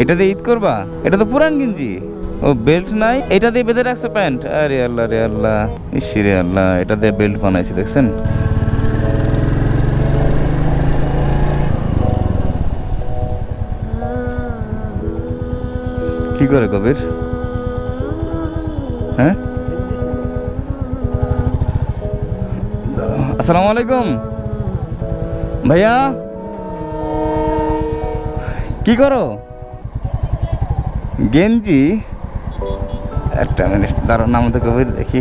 এটা দিয়ে ঈদ করবা? এটা তো পুরান গেঞ্জি। ও বেল্ট নাই? এটা দিয়ে বেঁধে রাখছো প্যান্ট? আরে আল্লাহ রে আল্লাহ। ইসি রে আল্লাহ, এটা দিয়ে বেল্ট বানাইছি, দেখছেন? কি করে কবির? হ্যাঁ? আসসালামু আলাইকুম। ভাইয়া? কি করো? গেঞ্জি? একটা মিনিট দাঁড়ো নাম তো কবির দেখি।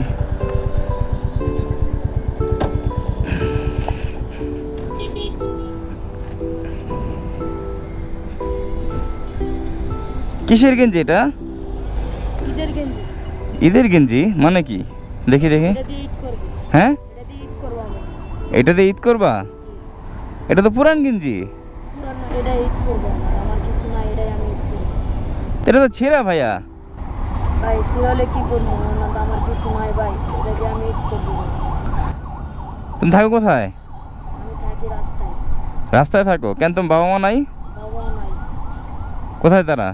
কিসের গেঞ্জি এটা? ঈদের গেঞ্জি। মানে কি? দেখি দেখি। হ্যাঁ? এটা দিয়ে ঈদ করবা এটা তো পুরান গেঞ্জি। এটা ঈদ করব আমার আমার কিছু না এটাই আমি ঈদ করব এটা তো ছেঁড়া ভাইয়া। ভাই সিরিয়ালে কি করব? না তো আমার কিছু নাই ভাই। এটা দিয়ে আমি ঈদ করব। তুমি থাকো কোথায়? আমি থাকি রাস্তায়। রাস্তায় থাকো? কেন তোমার বাবা মা নাই? বাবা মা নাই। কোথায় তারা?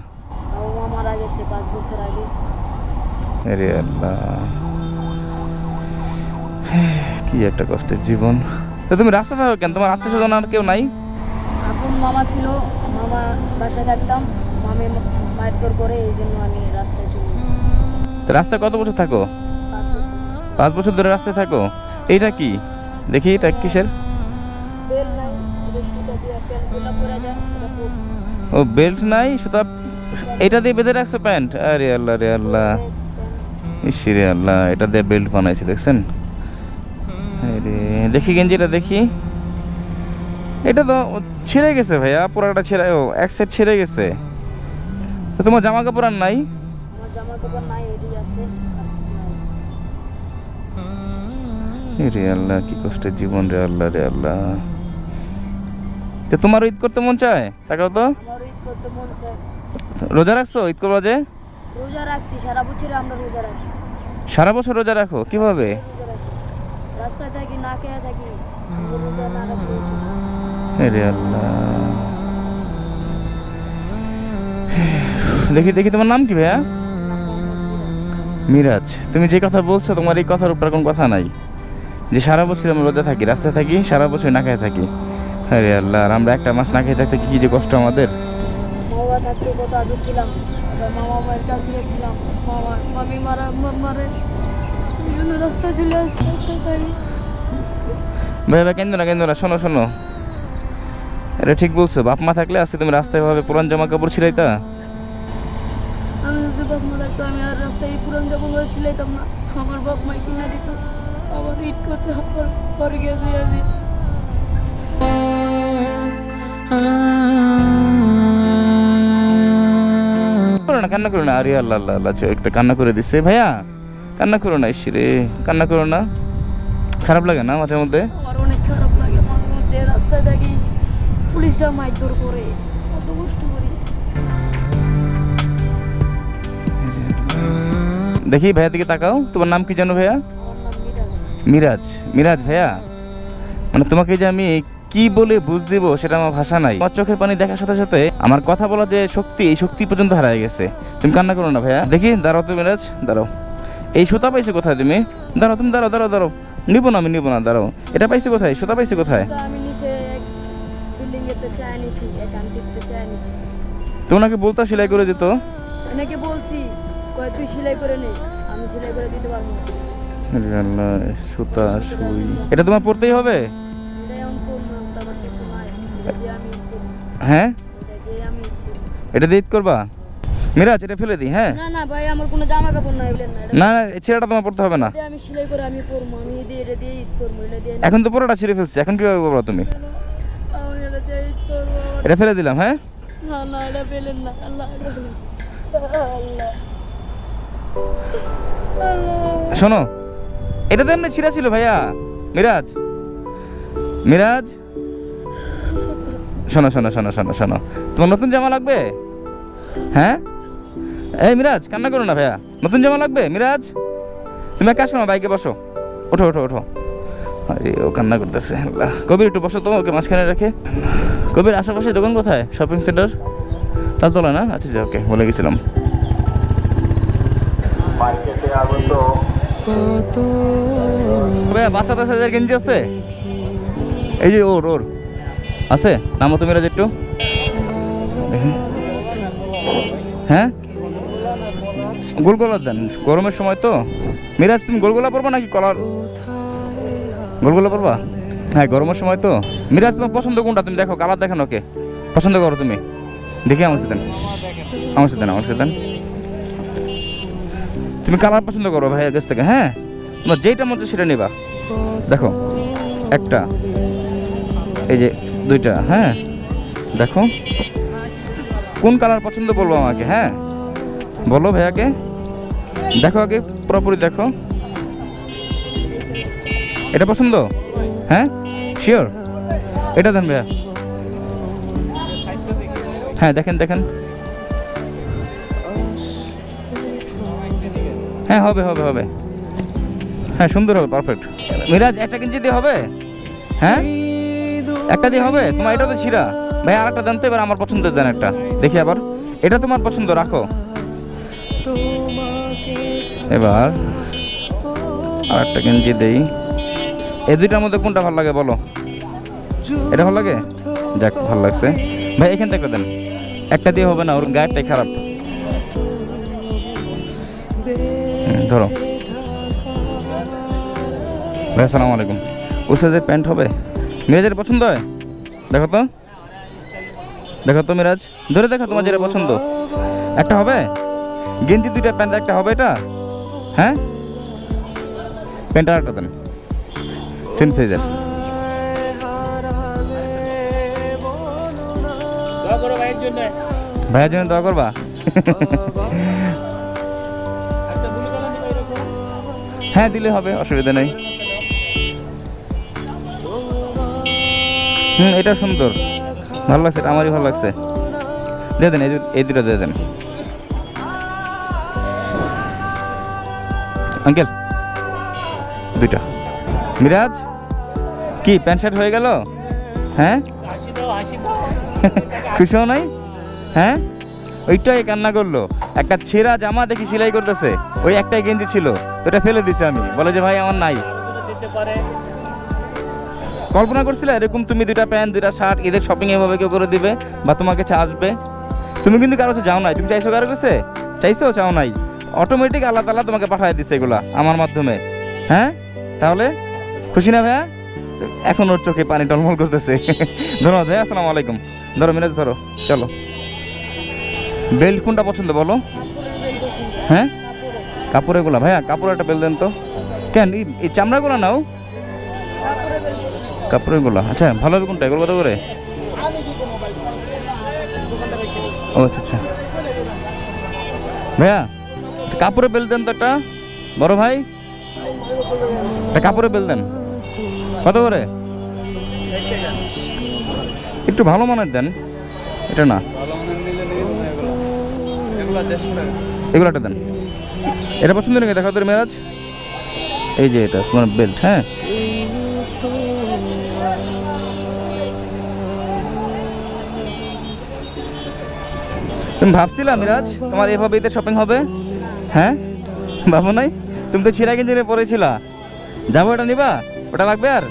বাবা মা মারা গেছে পাঁচ বছর আগে। আরে আল্লাহ। কি একটা কষ্টের জীবন। তো তুমি রাস্তা থাকো কেন? তোমার আত্মীয় স্বজন আর কেউ নাই? আপন মামা ছিল মামা বাসায় থাকতাম। মামি মায়ের করে এই জন্য আমি রাস্তায় চলে এসেছি। তো রাস্তায় কত বছর থাকো? পাঁচ বছর। ধরে রাস্তায় থাকো? এইটা কি? দেখি এটা কিসের। ও বেল্ট নাই সুতা এটা দিয়ে বেঁধে রাখছো প্যান্ট? আরে আল্লাহ রে আল্লাহ। ইসি রে আল্লাহ এটা দিয়ে বেল্ট বানাইছে দেখছেন? আরে দেখি গেঞ্জিটা দেখি। এটা তো ছিঁড়ে গেছে ভাইয়া পুরাটা ছিঁড়ে ও এক সাইড ছিঁড়ে গেছে। তো তোমার জামা কাপড় আর নাই? আমার জামা কাপড় নাই এটি আছে রে আল্লাহ কি কষ্টের জীবন রে আল্লাহ রে আল্লাহ। তো তোমার ঈদ করতে মন চায়? তাকাও তো? আমার ঈদ করতে মন চায়। রোজা রাখছো ঈদ করব যে? রোজা রাখছি সারা বছরে আমরা রোজা রাখি। সারা বছর রোজা রাখো? কীভাবে? রাস্তায় থাকি না খেয়ে থাকি রোজা না রাখলে রে আল্লাহ। দেখি দেখি তোমার নাম কি ভাইয়া? মিরাজ তুমি যে কথা বলছো তোমার এই কথার উপর কোনো কথা নাই। যে সারা বছর আমরা রোজা থাকি রাস্তায় থাকি সারা বছর না খেয়ে থাকি। আরে আল্লাহ আর আমরা একটা মাস না খেয়ে থাকতে কি যে কষ্ট আমাদের। মামা থাকতে কত আগে ছিলাম মামা মায়ের কাছে গেছিলাম। মামা মামি মারা মারে। এই জন্য চলে আসছি রাস্তায় থাকি ভাই ভাই কেন্দ্র না কেন্দ্র না শোনো শোনো। এটা ঠিক বলছো বাপ মা থাকলে আজকে তুমি রাস্তায় ভাবে পুরান জামা কাপড় ছিলাইতা বাপ মা থাকতো আমি আর রাস্তায় পুরান সিলাইতাম না। আমার বাপ মাই কিনে দিত আবার ঈদ করতে পরে গেছে আজি করো না কান্না করো না আরে আল্লাহ আল্লাহ আল্লাহ চোখ কান্না করে দিচ্ছে ভাইয়া কান্না করো না ইসিরে কান্না করো না। খারাপ লাগে না মাঝে মধ্যে? আমার অনেক খারাপ লাগে মাঝে মধ্যে রাস্তায় থাকি পুলিশরা মাইদর করে কত কষ্ট করি। দেখি ভাইয়া দিকে তাকাও। তোমার নাম কি জানো ভাইয়া? মিরাজ। মিরাজ ভাইয়া? মানে তোমাকে যে আমি কি বলে বুঝ দিব সেটা আমার ভাষা নাই। আমার চোখের পানি দেখার সাথে সাথে আমার কথা বলার যে শক্তি এই শক্তি পর্যন্ত হারায় গেছে। তুমি কান্না করো না ভাইয়া। দেখি দাঁড়াও তো মিরাজ দাঁড়াও। এই সুতা পাইছে কোথায় তুমি? দাঁড়াও তুমি দাঁড়াও দাঁড়াও দাঁড়াও। নিবো না আমি নিবো না দাঁড়াও। এটা পাইছে কোথায়? সুতা পাইছে কোথায়? তোমাকে বলতা সেলাই করে দিত। বলছি কয় তুই সেলাই করে নে আমি সেলাই করে দিতে পারব না। আল্লাহ, সুতা সুই। এটা তোমার পড়তেই হবে? দিয়ে হ্যাঁ? এটা দিয়ে করব। মিরাজ এটা ফেলে দিই হ্যাঁ? না না ভাই আমার কোনো জামা কাপড় নাই বলেন না। না না ছেলেটা তোমার পড়তে হবে না। আমি সেলাই করে আমি আমি ঈদে এটা দিয়ে ঈদ করব এটা দিয়ে এখন তো পুরোটা ছিঁড়ে ফেলছি এখন কীভাবে করব তুমি? আমি এটা দিয়ে ঈদ করব। এটা ফেলে দিলাম হ্যাঁ? না না এটা পেলেন না আল্লাহ আল্লাহ। শোনো, এটা তো এমনি ছিঁড়া ছিল ভাইয়া। মিরাজ মিরাজ। শোনো শোনো শোনো শোনো শোনো, তোমার নতুন জামা লাগবে? হ্যাঁ? এই মিরাজ, কান্না করো না ভাইয়া। নতুন জামা লাগবে, মিরাজ? তুমি এক কাজ করো, বাইকে বসো। ওঠো ওঠো ওঠো। আরে, ও কান্না করতেছে কবির একটু বসো তো, ওকে মাঝখানে রেখে। কবির আশেপাশে দোকান কোথায়? শপিং সেন্টার তালতলা না? আচ্ছা আচ্ছা ওকে, বলে গেছিলাম। মার্কেটে আগত। গেঞ্জি আছে? এই যে আছে? তুমি হ্যাঁ? গোলগোলা দেন। গরমের সময় তো। মিরাজ, তুমি গোলগোলা পরবা নাকি কলার? গোলগোলা পরবা? হ্যাঁ গরমের সময় তো। মিরাজ, তোমার পছন্দ কোনটা? তুমি দেখো, কালার দেখেন ওকে। পছন্দ করো তুমি। দেখি আমার সাথে। আমার সাথে আমার সাথে তুমি কালার পছন্দ করো ভাইয়ের কাছ থেকে হ্যাঁ? তোমার যেটা মতো সেটা নেবা। দেখো, একটা, এই যে দুইটা হ্যাঁ? দেখো, কোন কালার পছন্দ বলব আমাকে হ্যাঁ? বলো ভাইয়াকে। দেখো আগে, পুরোপুরি দেখো। এটা পছন্দ? হ্যাঁ? শিওর এটা দেন ভাইয়া। হ্যাঁ দেখেন দেখেন। হ্যাঁ হবে হবে হবে। হ্যাঁ সুন্দর হবে পারফেক্ট মিরাজ, একটা কিঞ্চি দিয়ে হবে? হ্যাঁ? একটা দিয়ে হবে? তোমার এটা তো ছিঁড়া ভাই আর একটা দেন তো, এবার আমার পছন্দের দেন একটা। দেখি আবার। এটা তোমার পছন্দ, রাখো। এবার আর একটা গেঞ্জি দেই। এই দুইটার মধ্যে কোনটা ভালো লাগে বলো? এটা ভালো লাগে? যাক, ভালো লাগছে। ভাই, এখান থেকে দেন। একটা দিয়ে হবে না, ওর গায়েরটাই খারাপ। ধরো। ভাই আসসালামু আলাইকুম। ওর সাথে প্যান্ট হবে? মিরাজের পছন্দ হয়? দেখো তো। দেখো তো মিরাজ। ধরে দেখো তোমার যেটা পছন্দ। একটা হবে? গেঞ্জি দুইটা প্যান্ট একটা হবে এটা? হ্যাঁ? প্যান্ট আর একটা দেন সেম সাইজের ভাইয়ের জন্য দোয়া করবা? হ্যাঁ দিলে হবে, অসুবিধা নেই। হুম, এটা সুন্দর। ভালো লাগছে, এটা আমারই ভালো লাগছে। দিয়ে দেন, এই দুটো দিয়ে দেন। আঙ্কেল, দুইটা। মিরাজ, কি, প্যান্ট শার্ট হয়ে গেল? হ্যাঁ? খুশি হও নাই? হ্যাঁ? ওইটাই কান্না করল। একটা ছেঁড়া জামা দেখি সেলাই করতেছে। ওই একটাই গেঞ্জি ছিল। এটা ফেলে দিছে আমি। বলে যে, ভাই, আমার নাই। কল্পনা করছিলে, এরকম তুমি দুইটা প্যান্ট, দুইটা শার্ট, ঈদের শপিং এভাবে কেউ করে দিবে বা তোমার কাছে আসবে? তুমি কিন্তু কারও কাছে যাও নাই। তুমি চাইছো কারও কাছে? চাইছো, চাও নাই। অটোমেটিক আল্লাহ তালা তোমাকে পাঠিয়ে দিচ্ছে এগুলা আমার মাধ্যমে। হ্যাঁ? তাহলে? খুশি না ভাইয়া? এখন ওর চোখে পানি টলমল করতেছে। ধন্যবাদ ভাইয়া, আসসালামু আলাইকুম। ধরো, মিরাজ, ধরো, চলো। বেল্ট কোনটা পছন্দ বলো? হ্যাঁ? কাপড়েরগুলা ভাইয়া কাপড় একটা বেল দেন তো। কেন, এই- চামড়াগুলো নাও। কাপড়েরগুলা আচ্ছা ভালো হবে কোনটা, এগুলো কত করে? ও আচ্ছা আচ্ছা। ভাইয়া কাপড়ের বেল দেন তো একটা, বড় ভাই। একটা কাপড়ের বেল দেন। কত করে? একটু ভালো মানের দেন, এটা না। এগুলো একটা দেন। এটা পছন্দ নাকি? দেখা তোর মেরাজ। এই যে এটা তোমার বেল্ট হ্যাঁ? তুমি ভাবছিলা মিরাজ তোমার এভাবে ঈদের শপিং হবে? হ্যাঁ? ভাবো নাই? তুমি তো ছিঁড়া নিয়ে পরেছিলা যাব এটা নিবা? ওটা লাগবে আর?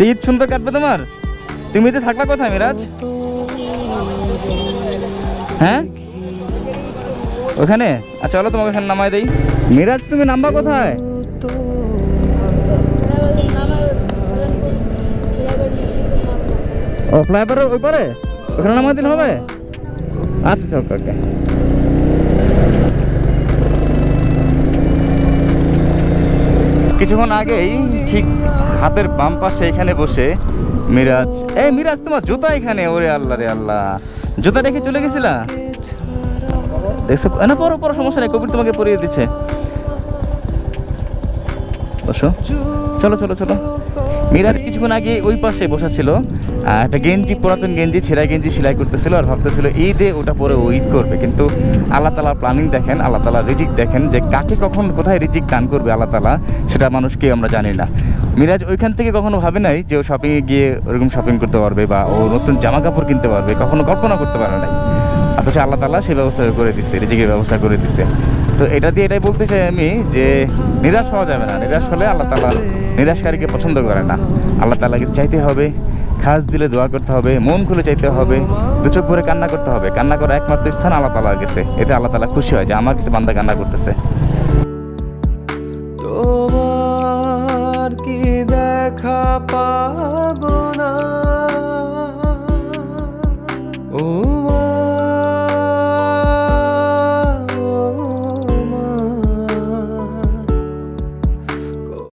ঈদ সুন্দর কাটবে তোমার? তুমি তো থাকবা কোথায় মিরাজ? হ্যাঁ? ওখানে? আচ্ছা চলো তোমাকে এখানে নামাই দেই। মিরাজ, তুমি নামবা কোথায়? ও, ফ্লাইওভারের ওই পারে ওখানে নামাই দিন হবে? আচ্ছা আচ্ছা ওকে ওকে। কিছুক্ষণ আগেই ঠিক হাতের বাম পাশে এখানে বসে মিরাজ। এই মিরাজ, তোমার জুতা এখানে? ওরে আল্লাহ, রে আল্লাহ। জুতা রেখে চলে গেছিলা? দেখছ? না, পরো পরো, সমস্যা নেই, কবির তোমাকে পরিয়ে দিচ্ছে। বসো। চলো চলো চলো। মিরাজ কিছুক্ষণ আগে ওই পাশে বসা ছিল একটা গেঞ্জি, পুরাতন গেঞ্জি, ছেঁড়া গেঞ্জি সেলাই করতেছিল আর ভাবতেছিল, ঈদে ওটা পরে ও ঈদ করবে। কিন্তু আল্লাহ তালা প্ল্যানিং দেখেন, আল্লাহ তালা রিজিক দেখেন যে কাকে কখন, কোথায় রিজিক দান করবে আল্লাহ তালা, সেটা মানুষকে আমরা জানি না। মিরাজ ওইখান থেকে কখনো ভাবে নাই যে ও শপিংয়ে গিয়ে ওরকম শপিং করতে পারবে বা ও নতুন জামা কাপড় কিনতে পারবে, কখনো কল্পনা করতে পারে নাই। অথচ আল্লাহ তালা সেই ব্যবস্থা করে দিচ্ছে রিজিকের ব্যবস্থা করে দিচ্ছে তো এটা দিয়ে এটাই বলতে চাই আমি যে নিরাশ হওয়া যাবে না। নিরাশ হলে আল্লাহ তালা নিরাশকারীকে পছন্দ করে না। আল্লাহ তালা কিছু চাইতে হবে, খাস দিলে দোয়া করতে হবে, মন খুলে চাইতে হবে, দু চোখ ভরে কান্না করতে হবে। কান্না করার একমাত্র স্থান আল্লাহ তালার কাছে। এতে আল্লাহ তালা খুশি হয় যে আমার কাছে বান্দা কান্না করতেছে। দেখা পাব না।